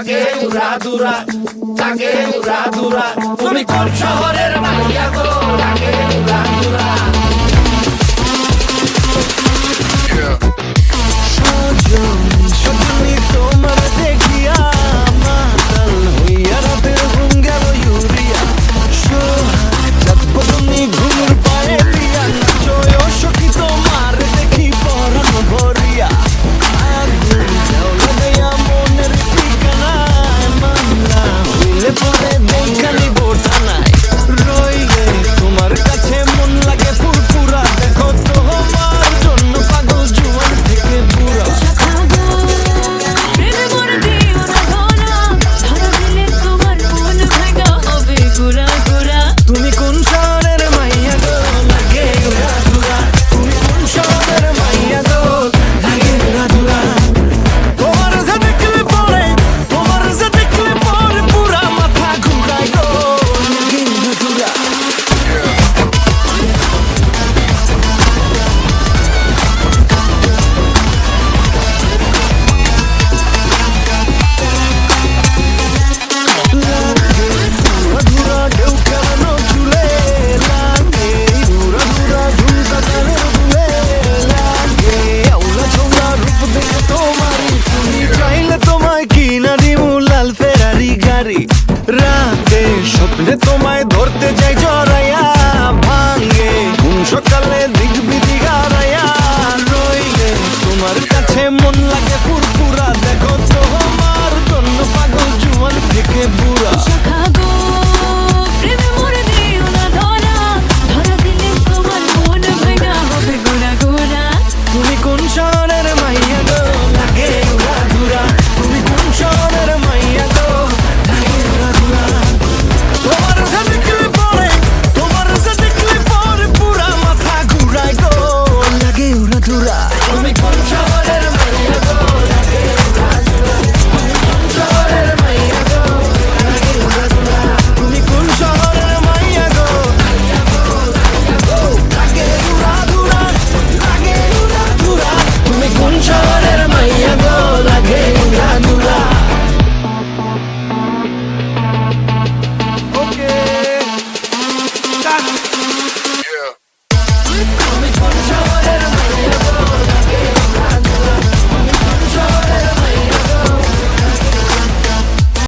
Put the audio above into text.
তাকে উড়া দুরা তাকে উড়া দুরা। তুমি কোন শহরের মাইয়া গো? তাকে